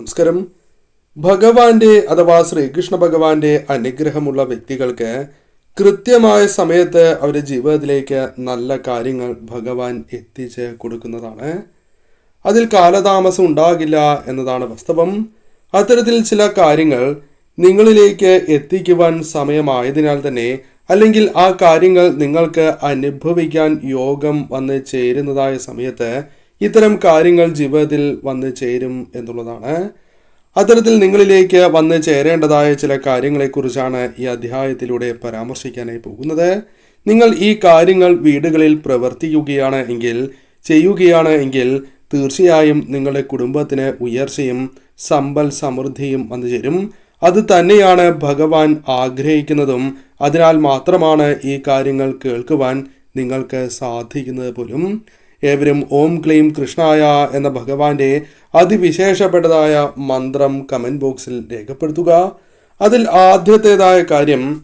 നമസ്കാരം. ഭഗവാന്റെ അഥവാ ശ്രീകൃഷ്ണ ഭഗവാന്റെ അനുഗ്രഹമുള്ള വ്യക്തികൾക്ക് കൃത്യമായ സമയത്ത് അവരുടെ ജീവിതത്തിലേക്ക് നല്ല കാര്യങ്ങൾ ഭഗവാൻ എത്തിച്ച് കൊടുക്കുന്നതാണ്. അതിൽ കാലതാമസം ഉണ്ടാകില്ല എന്നതാണ് വാസ്തവം. അത്തരത്തിൽ ചില കാര്യങ്ങൾ നിങ്ങളിലേക്ക് എത്തിക്കുവാൻ സമയമായതിനാൽ തന്നെ അല്ലെങ്കിൽ ആ കാര്യങ്ങൾ നിങ്ങൾക്ക് അനുഭവിക്കാൻ യോഗം വന്ന് ചേരുന്നതായ സമയത്ത് ഇത്തരം കാര്യങ്ങൾ ജീവിതത്തിൽ വന്ന് ചേരും എന്നുള്ളതാണ്. അത്തരത്തിൽ നിങ്ങളിലേക്ക് വന്ന് ചേരേണ്ടതായ ചില കാര്യങ്ങളെക്കുറിച്ചാണ് ഈ അധ്യായത്തിലൂടെ പരാമർശിക്കാനായി പോകുന്നത്. നിങ്ങൾ ഈ കാര്യങ്ങൾ വീടുകളിൽ പ്രവർത്തിക്കുകയാണ് എങ്കിൽ ചെയ്യുകയാണ് എങ്കിൽ തീർച്ചയായും നിങ്ങളുടെ കുടുംബത്തിന് ഉയർച്ചയും സമ്പൽ സമൃദ്ധിയും വന്നു ചേരും. അത് തന്നെയാണ് ഭഗവാൻ ആഗ്രഹിക്കുന്നതും. അതിനാൽ മാത്രമാണ് ഈ കാര്യങ്ങൾ കേൾക്കുവാൻ നിങ്ങൾക്ക് സാധിക്കുന്നത് പോലും. ഏവരും ഓം ക്ലീം കൃഷ്ണായ എന്ന ഭഗവാന്റെ അതിവിശേഷപ്പെട്ടതായ മന്ത്രം കമന്റ് ബോക്സിൽ രേഖപ്പെടുത്തുക. അതിൽ ആദ്യത്തേതായ കാര്യം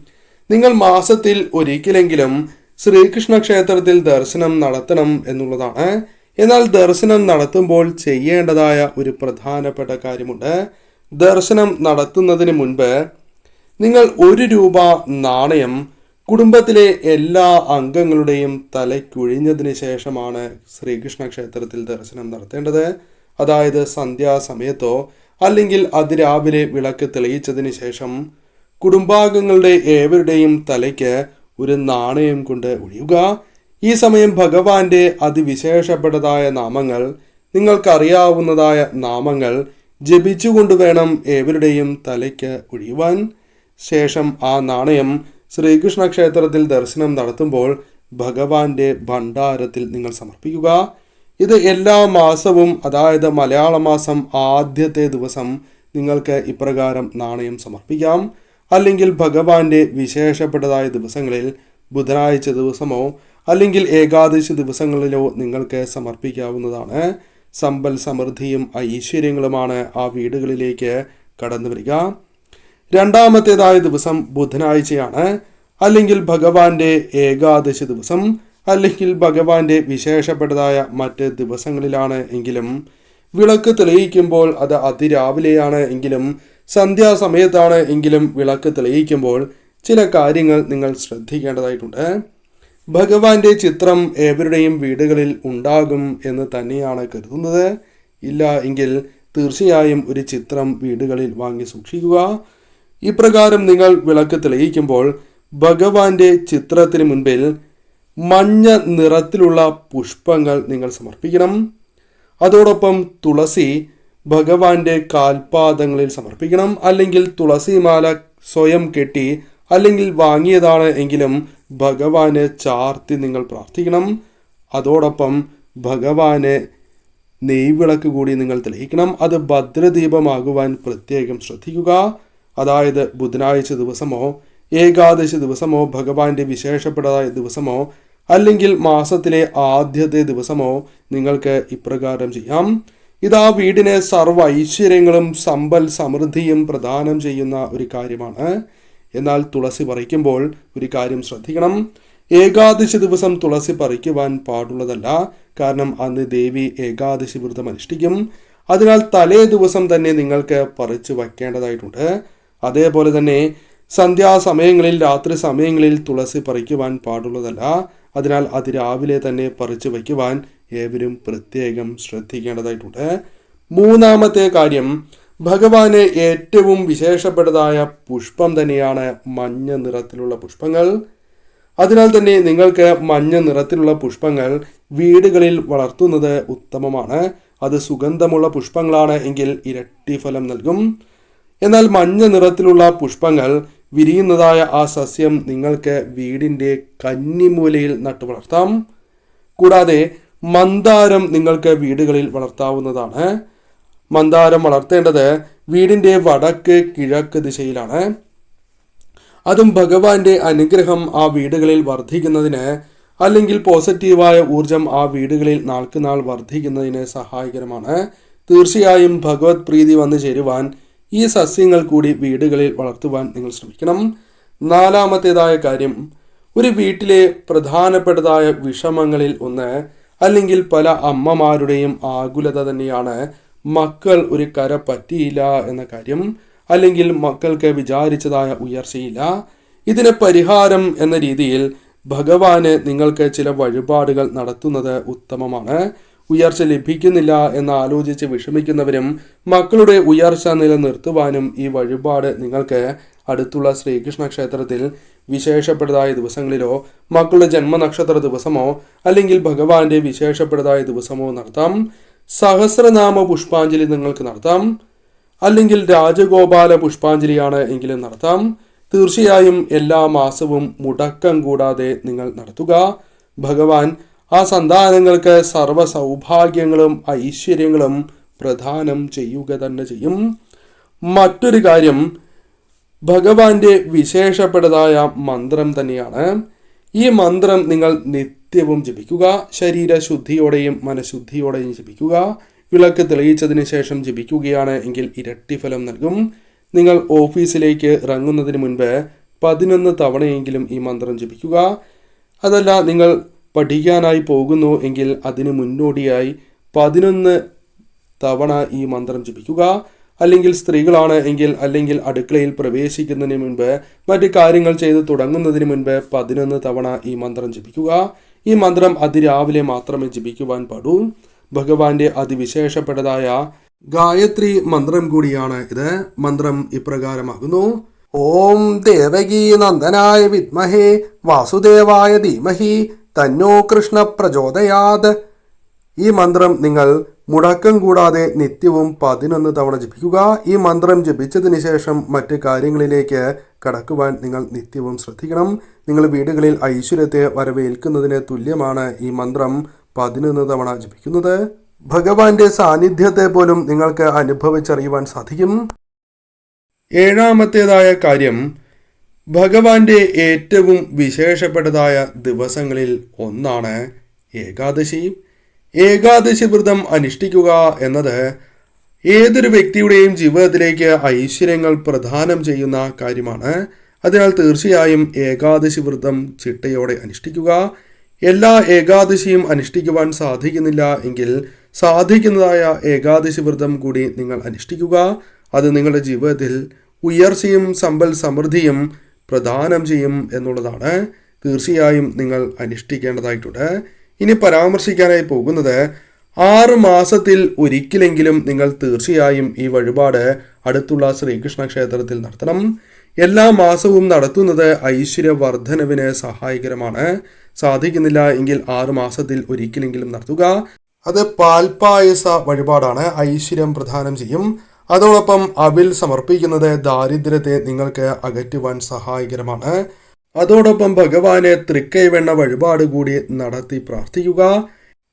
നിങ്ങൾ മാസത്തിൽ ഒരിക്കലെങ്കിലും ശ്രീകൃഷ്ണ ക്ഷേത്രത്തിൽ ദർശനം നടത്തണം എന്നുള്ളതാണ്. എന്നാൽ ദർശനം നടത്തുമ്പോൾ ചെയ്യേണ്ടതായ ഒരു പ്രധാനപ്പെട്ട കാര്യമുണ്ട്. ദർശനം നടത്തുന്നതിന് മുൻപ് നിങ്ങൾ ഒരു രൂപ നാണയം കുടുംബത്തിലെ എല്ലാ അംഗങ്ങളുടെയും തലയ്ക്കുഴിഞ്ഞതിന് ശേഷമാണ് ശ്രീകൃഷ്ണ ക്ഷേത്രത്തിൽ ദർശനം നടത്തേണ്ടത്. അതായത് സന്ധ്യാസമയത്തോ അല്ലെങ്കിൽ അതിരാവിലെ വിളക്ക് തെളിയിച്ചതിന് ശേഷം കുടുംബാംഗങ്ങളുടെ ഏവരുടെയും തലയ്ക്ക് ഒരു നാണയം കൊണ്ട് ഒഴിയുക. ഈ സമയം ഭഗവാന്റെ അതിവിശേഷപ്പെട്ടതായ നാമങ്ങൾ നിങ്ങൾക്കറിയാവുന്നതായ നാമങ്ങൾ ജപിച്ചുകൊണ്ട് വേണം ഏവരുടെയും തലയ്ക്ക് ഒഴിയുവാൻ. ശേഷം ആ നാണയം ശ്രീകൃഷ്ണ ക്ഷേത്രത്തിൽ ദർശനം നടത്തുമ്പോൾ ഭഗവാന്റെ ഭണ്ഡാരത്തിൽ നിങ്ങൾ സമർപ്പിക്കുക. ഇത് എല്ലാ മാസവും അതായത് മലയാള മാസം ആദ്യത്തെ ദിവസം നിങ്ങൾക്ക് ഇപ്രകാരം നാണയം സമർപ്പിക്കാം. അല്ലെങ്കിൽ ഭഗവാന്റെ വിശേഷപ്പെട്ടതായ ദിവസങ്ങളിൽ ബുധനാഴ്ച ദിവസമോ അല്ലെങ്കിൽ ഏകാദശി ദിവസങ്ങളിലോ നിങ്ങൾക്ക് സമർപ്പിക്കാവുന്നതാണ്. സമ്പൽ സമൃദ്ധിയും ഐശ്വര്യങ്ങളുമാണ് ആ വീടുകളിലേക്ക് കടന്നു വരിക രണ്ടാമത്തേതായ ദിവസം ബുധനാഴ്ചയാണ്. അല്ലെങ്കിൽ ഭഗവാന്റെ ഏകാദശി ദിവസം അല്ലെങ്കിൽ ഭഗവാന്റെ വിശേഷപ്പെട്ടതായ മറ്റ് ദിവസങ്ങളിലാണ് എങ്കിലും. വിളക്ക് തെളിയിക്കുമ്പോൾ അത് അതിരാവിലെയാണ് എങ്കിലും സന്ധ്യാസമയത്താണ് എങ്കിലും വിളക്ക് തെളിയിക്കുമ്പോൾ ചില കാര്യങ്ങൾ നിങ്ങൾ ശ്രദ്ധിക്കേണ്ടതായിട്ടുണ്ട്. ഭഗവാന്റെ ചിത്രം ഏവരുടെയും വീടുകളിൽ ഉണ്ടാകും എന്ന് തന്നെയാണ് കരുതുന്നത്. ഇല്ല എങ്കിൽ തീർച്ചയായും ഒരു ചിത്രം വീടുകളിൽ വാങ്ങി സൂക്ഷിക്കുക. ഇപ്രകാരം നിങ്ങൾ വിളക്ക് തെളിയിക്കുമ്പോൾ ഭഗവാന്റെ ചിത്രത്തിന് മുൻപിൽ മഞ്ഞ നിറത്തിലുള്ള പുഷ്പങ്ങൾ നിങ്ങൾ സമർപ്പിക്കണം. അതോടൊപ്പം തുളസി ഭഗവാന്റെ കാൽപാദങ്ങളിൽ സമർപ്പിക്കണം. അല്ലെങ്കിൽ തുളസി മാല സ്വയം കെട്ടി അല്ലെങ്കിൽ വാങ്ങിയതാണ് എങ്കിലും ഭഗവാനെ ചാർത്തി നിങ്ങൾ പ്രാർത്ഥിക്കണം. അതോടൊപ്പം ഭഗവാനെ നെയ്വിളക്ക് കൂടി നിങ്ങൾ തെളിയിക്കണം. അത് ഭദ്രദീപമാകുവാൻ പ്രത്യേകം ശ്രദ്ധിക്കുക. അതായത് ബുധനാഴ്ച ദിവസമോ ഏകാദശി ദിവസമോ ഭഗവാന്റെ വിശേഷപ്പെട്ടതായ ദിവസമോ അല്ലെങ്കിൽ മാസത്തിലെ ആദ്യത്തെ ദിവസമോ നിങ്ങൾക്ക് ഇപ്രകാരം ചെയ്യാം. ഇതാ വീടിനെ സർവ ഐശ്വര്യങ്ങളും സമ്പൽ സമൃദ്ധിയും പ്രദാനം ചെയ്യുന്ന ഒരു കാര്യമാണ്. എന്നാൽ തുളസി പറിക്കുമ്പോൾ ഒരു കാര്യം ശ്രദ്ധിക്കണം. ഏകാദശി ദിവസം തുളസി പറിക്കുവാൻ പാടുള്ളതല്ല. കാരണം അന്ന് ദേവി ഏകാദശി വ്രതം അനുഷ്ഠിക്കും അതിനാൽ തലേ ദിവസം തന്നെ നിങ്ങൾക്ക് പറിച്ചു വയ്ക്കേണ്ടതായിട്ടുണ്ട്. അതേപോലെ തന്നെ സന്ധ്യാസമയങ്ങളിൽ രാത്രി സമയങ്ങളിൽ തുളസി പറിക്കുവാൻ പാടുള്ളതല്ല. അതിനാൽ അത് രാവിലെ തന്നെ പറിച്ചു വയ്ക്കുവാൻ ഏവരും പ്രത്യേകം ശ്രദ്ധിക്കേണ്ടതായിട്ടുണ്ട്. മൂന്നാമത്തെ കാര്യം ഭഗവാന് ഏറ്റവും വിശേഷപ്പെട്ടതായ പുഷ്പം തന്നെയാണ് മഞ്ഞ നിറത്തിലുള്ള പുഷ്പങ്ങൾ. അതിനാൽ തന്നെ നിങ്ങൾക്ക് മഞ്ഞ നിറത്തിലുള്ള പുഷ്പങ്ങൾ വീടുകളിൽ വളർത്തുന്നത് ഉത്തമമാണ്. അത് സുഗന്ധമുള്ള പുഷ്പങ്ങളാണ് എങ്കിൽ ഇരട്ടി ഫലം നൽകും. എന്നാൽ മഞ്ഞ നിറത്തിലുള്ള പുഷ്പങ്ങൾ വിരിയുന്നതായ ആ സസ്യം നിങ്ങൾക്ക് വീടിന്റെ കന്നിമൂലയിൽ നട്ടു വളർത്താം. കൂടാതെ മന്ദാരം നിങ്ങൾക്ക് വീടുകളിൽ വളർത്താവുന്നതാണ്. മന്ദാരം വളർത്തേണ്ടത് വീടിന്റെ വടക്ക് കിഴക്ക് ദിശയിലാണ്. അതും ഭഗവാന്റെ അനുഗ്രഹം ആ വീടുകളിൽ വർദ്ധിക്കുന്നതിന് അല്ലെങ്കിൽ പോസിറ്റീവായ ഊർജം ആ വീടുകളിൽ നാൾക്ക് നാൾ വർദ്ധിക്കുന്നതിന് സഹായകരമാണ്. തീർച്ചയായും ഭഗവത് പ്രീതി വന്നു ചേരുവാൻ ഈ സസ്യങ്ങൾ കൂടി വീടുകളിൽ വളർത്തുവാൻ നിങ്ങൾ ശ്രമിക്കണം. നാലാമത്തേതായ കാര്യം ഒരു വീട്ടിലെ പ്രധാനപ്പെട്ടതായ വിഷമങ്ങളിൽ ഒന്ന് അല്ലെങ്കിൽ പല അമ്മമാരുടെയും ആകുലത തന്നെയാണ് മക്കൾ ഒരു കര പറ്റിയില്ല എന്ന കാര്യം അല്ലെങ്കിൽ മക്കൾക്ക് വിചാരിച്ചതായ ഉയർച്ചയില്ല. ഇതിന് പരിഹാരം എന്ന രീതിയിൽ ഭഗവാന് നിങ്ങൾക്ക് ചില വഴിപാടുകൾ നടത്തുന്നത് ഉത്തമമാണ്. ഉയർച്ച ലഭിക്കുന്നില്ല എന്ന് ആലോചിച്ച് വിഷമിക്കുന്നവരും മക്കളുടെ ഉയർച്ച നിലനിർത്തുവാനും ഈ വഴിപാട് നിങ്ങൾക്ക് അടുത്തുള്ള ശ്രീകൃഷ്ണ ക്ഷേത്രത്തിൽ വിശേഷപ്പെട്ടതായ ദിവസങ്ങളിലോ മക്കളുടെ ജന്മനക്ഷത്ര ദിവസമോ അല്ലെങ്കിൽ ഭഗവാന്റെ വിശേഷപ്പെട്ടതായ ദിവസമോ നടത്താം. സഹസ്രനാമ പുഷ്പാഞ്ജലി നിങ്ങൾക്ക് നടത്താം. അല്ലെങ്കിൽ രാജഗോപാല പുഷ്പാഞ്ജലിയാണ് എങ്കിലും നടത്താം. തീർച്ചയായും എല്ലാ മാസവും മുടക്കം കൂടാതെ നിങ്ങൾ നടത്തുക. ഭഗവാൻ ആ സന്താനങ്ങൾക്ക് സർവ സൗഭാഗ്യങ്ങളും ഐശ്വര്യങ്ങളും പ്രദാനം ചെയ്യുക തന്നെ ചെയ്യും. മറ്റൊരു കാര്യം ഭഗവാന്റെ വിശേഷപ്പെട്ടതായ മന്ത്രം തന്നെയാണ്. ഈ മന്ത്രം നിങ്ങൾ നിത്യവും ജപിക്കുക ശരീരശുദ്ധിയോടെയും മനഃശുദ്ധിയോടെയും ജപിക്കുക വിളക്ക് തെളിയിച്ചതിന് ശേഷം ജപിക്കുകയാണ് എങ്കിൽ ഇരട്ടി ഫലം നൽകും. നിങ്ങൾ ഓഫീസിലേക്ക് ഇറങ്ങുന്നതിന് മുൻപ് പതിനൊന്ന് തവണയെങ്കിലും ഈ മന്ത്രം ജപിക്കുക. അതല്ല നിങ്ങൾ പഠിക്കാനായി പോകുന്നു എങ്കിൽ അതിന് മുന്നോടിയായി പതിനൊന്ന് തവണ ഈ മന്ത്രം ജപിക്കുക. അല്ലെങ്കിൽ സ്ത്രീകളാണ് എങ്കിൽ അല്ലെങ്കിൽ അടുക്കളയിൽ പ്രവേശിക്കുന്നതിന് മുൻപ് മറ്റു കാര്യങ്ങൾ ചെയ്ത് തുടങ്ങുന്നതിന് മുൻപ് പതിനൊന്ന് തവണ ഈ മന്ത്രം ജപിക്കുക. ഈ മന്ത്രം അതിരാവിലെ മാത്രമേ ജപിക്കുവാൻ പാടൂ. ഭഗവാന്റെ അതിവിശേഷപ്പെട്ടതായ ഗായത്രി മന്ത്രം കൂടിയാണ് ഇത്. മന്ത്രം ഇപ്രകാരമാകുന്നു. ഓം ദേവകീ നന്ദനായ വിദ്മഹേ വാസുദേവായ ധീമഹി തന്നോ കൃഷ്ണ പ്രചോദയാത്. ഈ മന്ത്രം നിങ്ങൾ മുടക്കം കൂടാതെ നിത്യവും പതിനൊന്ന് തവണ ജപിക്കുക. ഈ മന്ത്രം ജപിച്ചതിന് ശേഷം മറ്റ് കാര്യങ്ങളിലേക്ക് കടക്കുവാൻ നിങ്ങൾ നിത്യവും ശ്രദ്ധിക്കണം. നിങ്ങൾ വീടുകളിൽ ഐശ്വര്യത്തെ വരവേൽക്കുന്നതിന് തുല്യമാണ് ഈ മന്ത്രം പതിനൊന്ന് തവണ ജപിക്കുന്നത്. ഭഗവാന്റെ സാന്നിധ്യത്തെ പോലും നിങ്ങൾക്ക് അനുഭവിച്ചറിയുവാൻ സാധിക്കും. ഏഴാമത്തേതായ കാര്യം ഭഗവാന്റെ ഏറ്റവും വിശേഷപ്പെട്ടതായ ദിവസങ്ങളിൽ ഒന്നാണ് ഏകാദശി. ഏകാദശി വ്രതം അനുഷ്ഠിക്കുക എന്നത് ഏതൊരു വ്യക്തിയുടെയും ജീവിതത്തിലേക്ക് ഐശ്വര്യങ്ങൾ പ്രദാനം ചെയ്യുന്ന കാര്യമാണ്. അതിനാൽ തീർച്ചയായും ഏകാദശി വ്രതം ചിട്ടയോടെ അനുഷ്ഠിക്കുക. എല്ലാ ഏകാദശിയും അനുഷ്ഠിക്കുവാൻ സാധിക്കുന്നില്ല എങ്കിൽ സാധിക്കുന്നതായ ഏകാദശി വ്രതം കൂടി നിങ്ങൾ അനുഷ്ഠിക്കുക. അത് നിങ്ങളുടെ ജീവിതത്തിൽ ഉയർച്ചയും സമ്പൽ സമൃദ്ധിയും പ്രദാനം ചെയ്യും എന്നുള്ളതാണ്. തീർച്ചയായും നിങ്ങൾ അനുഷ്ഠിക്കേണ്ടതായിട്ടുണ്ട്. ഇനി പരാമർശിക്കാനായി പോകുന്നത് ആറ് മാസത്തിൽ ഒരിക്കലെങ്കിലും നിങ്ങൾ തീർച്ചയായും ഈ വഴിപാട് അടുത്തുള്ള ശ്രീകൃഷ്ണ ക്ഷേത്രത്തിൽ നടത്തണം. എല്ലാ മാസവും നടത്തുന്നത് ഐശ്വര്യവർദ്ധനവിന് സഹായകരമാണ്. സാധിക്കുന്നില്ല എങ്കിൽ ആറ് മാസത്തിൽ ഒരിക്കലെങ്കിലും നടത്തുക. അത് പാൽപായസ വഴിപാടാണ്. ഐശ്വര്യം പ്രദാനം ചെയ്യും. അതോടൊപ്പം അവിൽ സമർപ്പിക്കുന്നത് ദാരിദ്ര്യത്തെ നിങ്ങൾക്ക് അകറ്റുവാൻ സഹായകരമാണ്. അതോടൊപ്പം ഭഗവാനെ തൃക്കൈവെണ്ണ വഴിപാട് കൂടി നടത്തി പ്രാർത്ഥിക്കുക.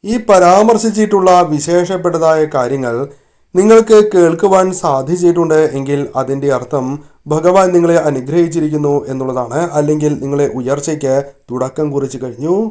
ഈ പരാമർശിച്ചിട്ടുള്ള വിശേഷപ്പെട്ടതായ കാര്യങ്ങൾ നിങ്ങൾക്ക് കേൾക്കുവാൻ സാധിച്ചിട്ടുണ്ട് എങ്കിൽ അതിന്റെ അർത്ഥം ഭഗവാൻ നിങ്ങളെ അനുഗ്രഹിച്ചിരിക്കുന്നു എന്നുള്ളതാണ്. അല്ലെങ്കിൽ നിങ്ങളെ ഉയർച്ചയ്ക്ക് തുടക്കം കുറിച്ചു കഴിഞ്ഞു.